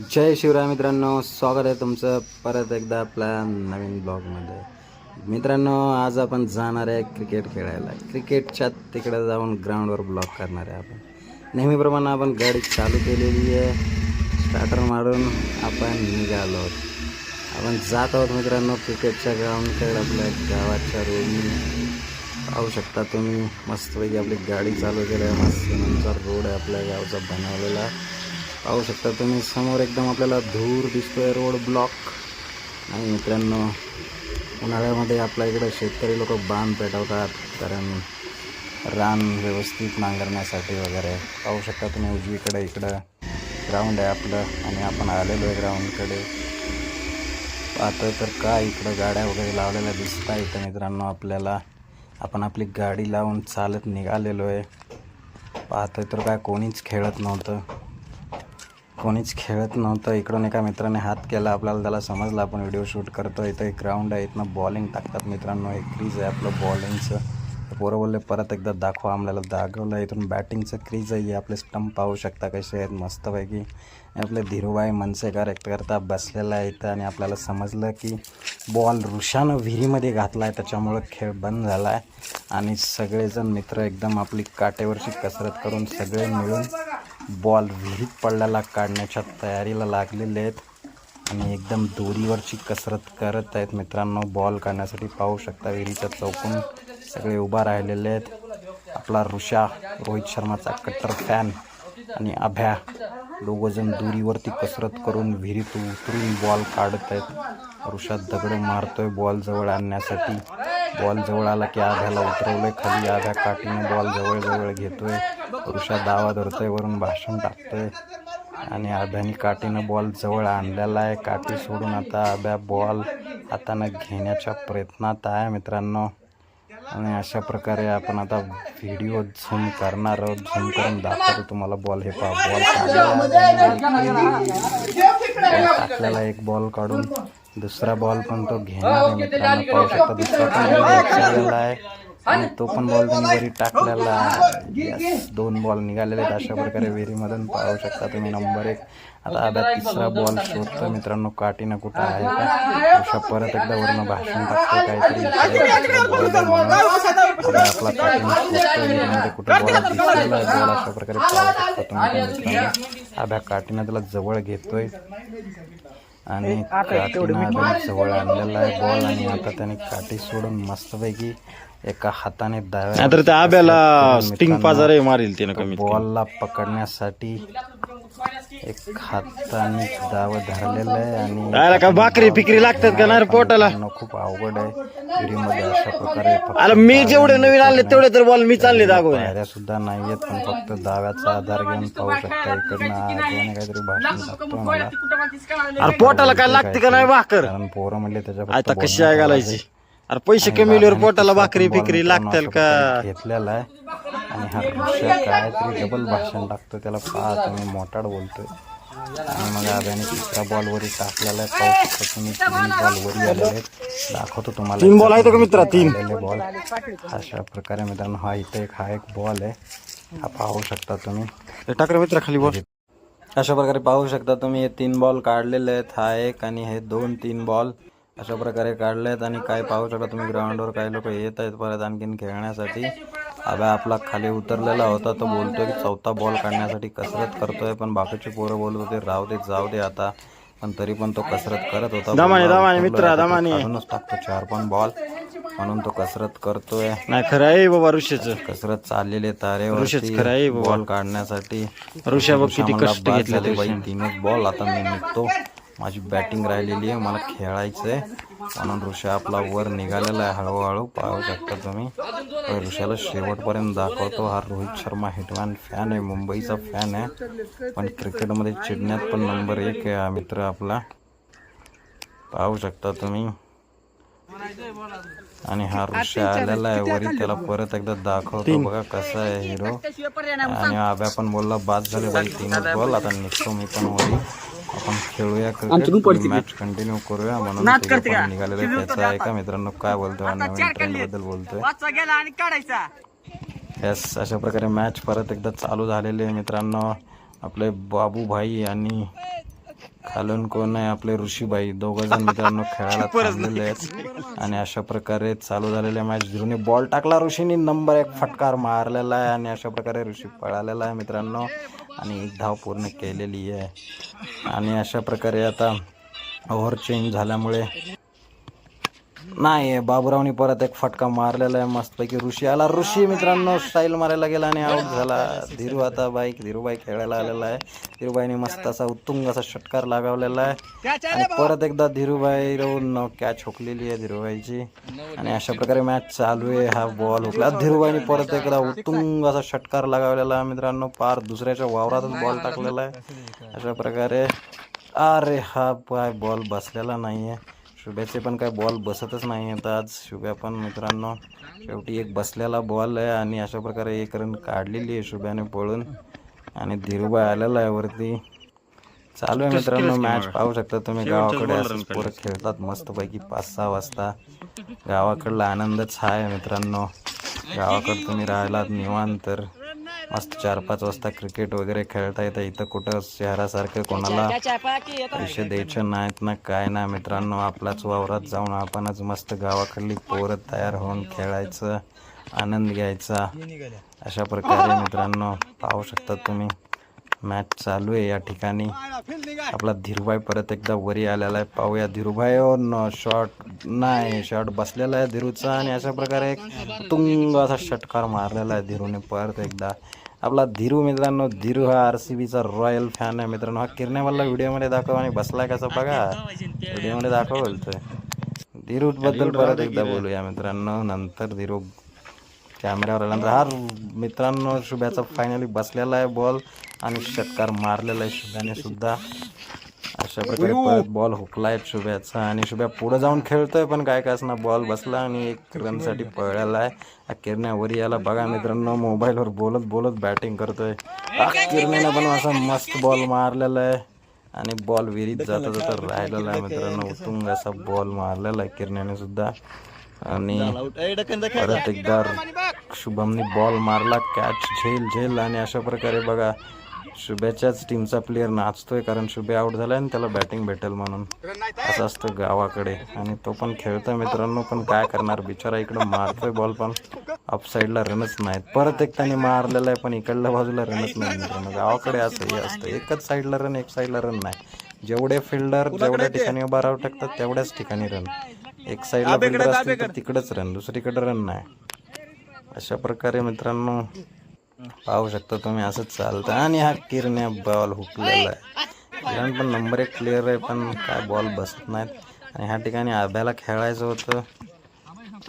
जय शिवराय मित्रांनो स्वागत आहे तुमचं परत एकदा आपल्या नवीन ब्लॉगमध्ये. मित्रांनो आज आपण जाणार आहे क्रिकेट खेळायला. क्रिकेटच्या तिकडे जाऊन ग्राउंडवर ब्लॉक करणार आहे आपण. नेहमीप्रमाणे आपण गाडी चालू केलेली आहे. स्टार्टर मारून आपण निघालो. आहोत आपण जात आहोत मित्रांनो क्रिकेटच्या ग्राउंडकडे आपल्या गावाच्या रोडनी पाहू शकता तुम्ही मस्तपैकी आपली गाडी चालू केली आहे. मस्त नंतर रोड आहे आपल्या गावचा बनवलेला. पाहू शकता तुम्ही समोर एकदम आपल्याला धूर दिसतोय रोड ब्लॉक. आणि मित्रांनो उन्हाळ्यामध्ये आपल्या इकडे शेतकरी लोक बांध पेटवतात कारण रान व्यवस्थित नांगरण्यासाठी वगैरे. पाहू शकता तुम्ही उजवीकडे इकडं ग्राउंड आहे आपलं आणि आपण आलेलो आहे ग्राउंडकडे पाहतोय तर काय इकडं गाड्या वगैरे लावलेल्या दिसत आहे इथं मित्रांनो आपल्याला. आपण आपली गाडी लावून चालत निघालेलो आहे. पाहतोय तर काय कोणीच खेळत नव्हतं. कोणीच खेळत नव्हतं. इकडून एका मित्राने हात केला. आपल्याला त्याला समजलं आपण व्हिडिओ शूट करतो इथं एक ग्राउंड आहे. इथनं बॉलिंग टाकतात मित्रांनो. एक क्रीज आहे आपलं बॉलिंगचं पोरं बोलले परत एकदा दाखवा. आम्हाला दाखवलं इथून बॅटिंगचं क्रीज आहे. हे आपले स्टंप पाहू शकता कसे आहेत. मस्तपैकी. आपले धीरूभाई मनसेकर एक करता बसलेला आहे इथं आणि आपल्याला समजलं की बॉल ऋषानं विहिरीमध्ये घातला आहे त्याच्यामुळं खेळ बंद झाला आहे आणि सगळेजण मित्र एकदम आपली काटेवरची कसरत करून सगळे मिळून बॉल विहिरीत पडलेला काढण्याच्या तयारीला लागलेले आहेत. आणि एकदम दोरीवरची कसरत करत आहेत मित्रांनो. बॉल काढण्यासाठी पाहू शकता विहिरीच्या चौकून सगळे उभा राहिलेले आहेत. आपला ऋषा रोहित शर्माचा कट्टर फॅन आणि अभ्या दोघंजण दोरीवरती कसरत करून विहिरीत उतरून बॉल काढत आहेत. ऋषा दगड मारतोय बॉल जवळ आणण्यासाठी. बॉल जवळ आला की आभ्याला उतरवलंय. खाली आभ्या काठीने बॉल जवळ जवळ घेतोय. ऋषा दावा धरतोय वरून भाषण टाकतोय. आणि आभ्याने काठीनं बॉल जवळ आणलेला आहे. काठी सोडून आता आभ्या बॉल हातानं घेण्याच्या प्रयत्नात आहे मित्रांनो. आणि अशा प्रकारे आपण आता व्हिडिओ झूम करणार आहोत. झूम करून दाखवतो तुम्हाला बॉल. हे पहा बॉल टाकलेला एक बॉल काढून. दुसरा बॉल पण तो घेणार आहे मित्रांनो पाहू शकता दुसरा पण आहे आणि तो पण बॉल त्यांनी वरी टाकलेला आहे दोन बॉल निघालेले आहेत अशा प्रकारे विहिरीमधून पाहू शकता तुम्ही नंबर एक आता आता तिसरा बॉल शोधतो मित्रांनो काठीनं कुठं आहे का अशा परत एकदा वरनं भाषण टाकतो काहीतरी आपला काठीनं कुठं बॉल दिसलेला आहे बॉल अशा प्रकारे पाहू शकता तुम्ही मित्रांनो आभ्या काठीनं त्याला जवळ घेतोय आणि जवळ आणलेला आहे. बॉल आणि आता त्याने काठी सोडून मस्तपैकी एका हाताने डाव्या त्या आब्याला स्टिंग पाजारे मारील त्यानं कमी. बॉलला पकडण्यासाठी एक हाताने दाव धरलेलं आहे आणि का भाकरी फिकरी लागतात का नाही पोटाला? खूप अवघड आहे. विहिरीमध्ये अशा प्रकारे फक्त मी जेवढे नवीन आले तेवढे तर बॉल मी चालले दाखवून पायऱ्या सुद्धा नाहीयेत पण फक्त दाव्याचा आधार घेऊन पाहू शकता इकडनं काहीतरी भाषण टाकतोय मला. अरे पोटाला काय लागते का नाही भाकर? कारण पोरं म्हणले त्याच्या फक्त आता कशी बोलण्यात आहे घालायची? अरे पैसे आणि कमी दादाने पोटाला भाकरी फिकरी लागतील का? घेतलेला आहे. आणि हा ऋषा काहीतरी डबल भाषण टाकतो त्याला पाहा तुम्ही मोठाड बोलतोय. आणि मग आब्याने तिसरा बॉल वरी टाकलेला आहे. पाहू शकता तुम्ही तीन बॉल वरी आलेले आहेत. दाखवतो तुम्हाला तीन ball आहेत का मित्रा? तीन? बॉल अशा प्रकारे मित्रांनो हा इथे एक हा एक बॉल आहे. हा पाहू शकता तुम्ही. टाकर मित्र खाली बॉल अशा प्रकारे पाहू शकता तुम्ही हे तीन बॉल काढलेले आहेत. हा एक आणि हे दोन तीन बॉल अशा प्रकारे काढले आहेत आणि काय पाहू शकता तुम्ही ग्राउंडवर काही लोक येत आहेत परत आणखीन खेळण्यासाठी. आबा आपला खाली उतरलेला होता तो बोलतोय की चौथा बॉल काढण्यासाठी कसरत करतोय पण बाकीचे पोरं बोलत होते राहू दे जाऊ दे आता. पण तरी पण तो कसरत करत होता. काढूनच टाकतो चार पण बॉल म्हणून तो कसरत करतोय. नाही खरं आहे बाबा ऋषीच. कसरत चाललेली खरं आहे. बॉल काढण्यासाठी. ऋषा किती कष्ट तीनच बॉल आता मी निघतो. माझी बॅटिंग राहिलेली आहे मला खेळायचं आहे म्हणून ऋषा आपला वर निघालेला आहे हळूहळू. पाहू शकता तुम्ही. ऋषाला शेवटपर्यंत दाखवतो हा रोहित शर्मा हिटमॅन फॅन आहे मुंबईचा फॅन आहे. पण क्रिकेटमध्ये चिडण्यात पण नंबर एक आहे हा मित्र आपला. पाहू शकता तुम्ही. आणि हा ऋषा आलेला आहे वरी त्याला परत एकदा दाखवतो. बघा कसा आहे हिरो आणि आब्या पण बोलला बाद झाले बाई तीनच बॉल आता निघतो मी पण वरी. आपण खेळूया क्रिकेट मॅच कंटिन्यू करूया. म्हणून निघालेलं आहे. त्याचं आहे का मित्रांनो? काय ट्रेंडबद्दल बोलतोय. आणि काढायचा. येस अशा प्रकारे मॅच परत एकदा चालू झालेली आहे मित्रांनो. आपले बाबू भाई आणि खालून कोण आहे? आपले ऋषीबाई. दोघं जण मित्रांनो खेळायला थांबलेले आहेत. आणि अशा प्रकारे चालू झालेल्या मॅच धीरूने बॉल टाकला ऋषीने. नंबर एक फटकार मारलेला आहे आणि अशा प्रकारे ऋषी पळालेला आहे मित्रांनो. आणि एक धाव पूर्ण केलेली आहे. आणि अशा प्रकारे आता ओव्हर चेंज झाल्यामुळे नाही बाबुरावनी परत एक फटका मारलेला आहे मस्तपैकी ऋषी आला. ऋषी मित्रांनो स्टाईल मारायला गेला आणि आऊट झाला. धीरू आता बाईक धीरूबाई खेळायला आलेला आहे. धीरूबाईने मस्त असा उत्तुंग असा षटकार लगावलेला आहे. आणि परत एकदा धीरूबाई राहून कॅच हुकलेली आहे धीरूबाईची. आणि अशा प्रकारे मॅच चालू आहे हा बॉल हुकला. धीरूबाईने परत एकदा उत्तुंग असा षटकार लगावलेला आहे मित्रांनो. पार दुसऱ्याच्या वावरातच बॉल टाकलेला आहे. अशा प्रकारे अरे हा पाय बॉल बसलेला नाही आहे शुभ्याचे पण काय बॉल बसतच नाही आहेत आज. शुभ्या पण मित्रांनो शेवटी एक बसलेला बॉल आहे आणि अशा प्रकारे एक रन काढलेली आहे शुभ्याने पळून. आणि धीरूबाई आलेला आहे वरती. चालू आहे मित्रांनो मॅच पाहू शकता तुम्ही. गावाकडे असंच पोरं खेळतात मस्तपैकी पाच सहा वाजता. गावाकडला आनंदच हा आहे मित्रांनो. गावाकडे तुम्ही राहिलात निवांत तर मस्त चार पाच वाजता क्रिकेट वगैरे खेळता येतं. इथं कुठं शहरासारखं कोणाला पैसे द्यायचे नाहीत ना काय ना. मित्रांनो आपल्याच वावरात जाऊन आपणच मस्त गावाकडली पोरं तयार होऊन खेळायचं आनंद घ्यायचा. अशा प्रकारे मित्रांनो पाहू शकता तुम्ही मॅच चालू आहे या ठिकाणी. आपला धीरूभाई परत एकदा वरी आलेला आहे. पाहूया धीरूभाई न शॉट नाही. शॉट बसलेला आहे धीरूचा आणि अशा प्रकारे एक तुंग असा षटकार मारलेला आहे धीरूने परत एकदा. आपला धीरू मित्रांनो धीरू हा आर सी बीचा रॉयल फॅन आहे मित्रांनो. हा किरण्यावाला व्हिडिओमध्ये दाखव आणि बसलाय कसा बघा. व्हिडिओमध्ये दाखव बोलतोय. धीरू बद्दल परत एकदा बोलूया मित्रांनो. नंतर धीरू कॅमेऱ्यावर आल्यानंतर हा मित्रांनो शुभ्याचा फायनली बसलेला आहे बॉल आणि षटकार मारलेला आहे. शुभ्याने सुद्धा. अशा प्रकारे परत बॉल हुकलाय शुभ्याचा आणि शुभ्या पुढे जाऊन खेळतोय पण काय काय असणार? बॉल बसला आणि एक रनसाठी पळलेला आहे. किरण्यावरी याला बघा मित्रांनो मोबाईलवर बोलत बोलत बॅटिंग करतोय. किरण्याने पण असा मस्त बॉल मारलेला आहे. आणि बॉल विहिरीत जाता जाता राहिलेला आहे मित्रांनो. उतुंग असा बॉल मारलेला आहे किरण्याने सुद्धा. आणि परत एकदा शुभमने बॉल मारला. कॅच झेल झेल. आणि अशा प्रकारे बघा शुभ्याच्याच टीमचा प्लेअर नाचतोय कारण शुभे आउट झालाय आणि त्याला बॅटिंग भेटेल म्हणून. असं असतं गावाकडे. आणि तो पण खेळतोय मित्रांनो पण काय करणार? बिचारा इकडं मारतोय बॉल पण. अप साईडला रनच नाहीत. परत एक त्याने मारलेला आहे पण इकडल्या बाजूला रनच नाही मित्रांनो. गावाकडे असं हे असतं. एकच साईडला रन एक साईडला रन नाही. जेवढे फिल्डर जेवढ्या ठिकाणी उभा राहू टाकतात तेवढ्याच ठिकाणी रन एक साईडला फिल्डर असतील तर तिकडंच रन दुसरीकडे रन नाही. अशा प्रकारे मित्रांनो पाहू शकता तुम्ही असंच चालतं. आणि हा किरण्या बॉल हुकलेला आहे. किरण पण नंबर एक प्लेअर आहे पण काय बॉल बसत नाहीत. आणि ह्या ठिकाणी आभ्याला खेळायचं होतं.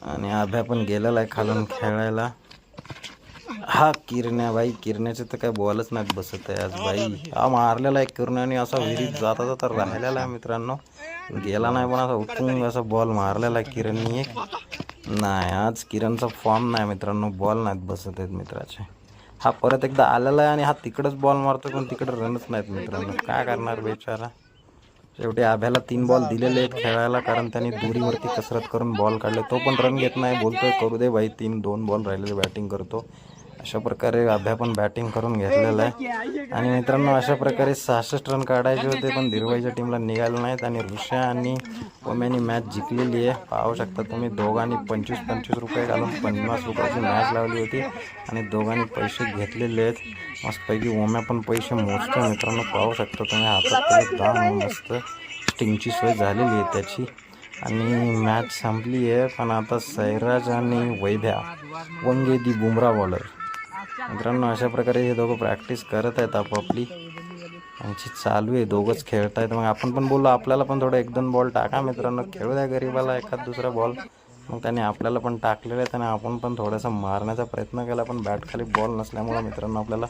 आणि आभ्या पण गेलेला आहे खालून खेळायला. हा किरण्या बाई किरण्याचे तर काय बॉलच नाहीत बसत आहे आज बाई. हा मारलेला आहे किरण्याने असा विहिरीत जाता जाता राहिलेला आहे मित्रांनो. गेला नाही पण असा उठून असा बॉल मारलेला आहे किरणनी. एक नाही आज किरणचा फॉर्म नाही मित्रांनो. बॉल नाहीत बसत आहेत मित्राचे. हा परत एकदा आलेला आहे आणि हा तिकडंच बॉल मारतो पण तिकडे रनच नाहीत मित्रांनो. काय करणार बेचारा? शेवटी आभ्याला तीन बॉल दिलेले आहेत खेळायला कारण त्यांनी दुरीवरती कसरत करून बॉल काढले. तो पण रन घेत नाही बोलतोय करू दे बाई तीन दोन बॉल राहिलेले बॅटिंग करतो. अशा प्रकारे अभ्या पण बॅटिंग करून घेतलेलं आहे. आणि मित्रांनो अशा प्रकारे सहासष्ट रन काढायचे होते पण धीरूभाईच्या टीमला निघाले नाहीत आणि ऋषा आणि ओम्यानी मॅच जिंकलेली आहे. पाहू शकता तुम्ही दोघांनी पंचवीस पंचवीस रुपये घालून पन्नास रुपयाची मॅच लावली होती आणि दोघांनी पैसे घेतलेले आहेत. मस्तपैकी ओम्या पण पैसे मोजतो मित्रांनो. पाहू शकता तुम्ही हातात त्याला दाम मस्त स्टिंगची सोय झालेली आहे त्याची. आणि मॅच संपली आहे पण आता सैराज आणि वैभ्या वंगे दी बुमरा बॉलर मित्रांनो अशा प्रकारे हे दोघं प्रॅक्टिस करत आहेत आपापली यांची चालू आहे दोघंच खेळत आहेत मग आपण पण बोललो आपल्याला पण थोडं एक दोन बॉल टाका मित्रांनो. खेळू द्या गरीबाला एखाद दुसरा बॉल मग त्याने आपल्याला पण टाकलेलं आहे त्याने आपण पण थोडासा मारण्याचा प्रयत्न केला पण बॅट खाली बॉल नसल्यामुळे मित्रांनो आपल्याला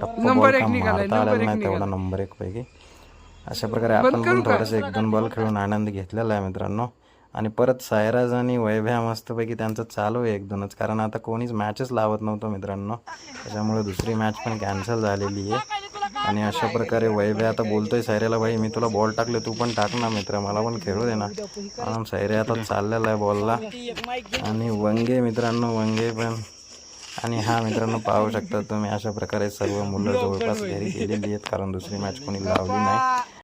टप्प बॉल का मारता आलेला नाही तेवढा नंबर एक पैकी. अशा प्रकारे आपण पण थोडेसे एक दोन बॉल खेळून आनंद घेतलेला आहे मित्रांनो. आणि परत सायराज आणि वैभ्या मस्तपैकी त्यांचं चालू आहे एक दोनच कारण आता कोणीच मॅचच लावत नव्हतं मित्रांनो. त्याच्यामुळे दुसरी मॅच पण कॅन्सल झालेली आहे. आणि अशा प्रकारे वैभ्या आता बोलतोय सायऱ्याला भाई मी तुला बॉल टाकले तू पण टाक ना मित्र. मला पण खेळू दे ना. कारण सायऱ्या आता चाललेला आहे बॉलला आणि वंगे मित्रांनो वंगे पण. आणि हा मित्रांनो पाहू शकता तुम्ही अशा प्रकारे सर्व मुलं जवळपास घरी गेलेली आहेत. कारण दुसरी मॅच कोणी लावली नाही.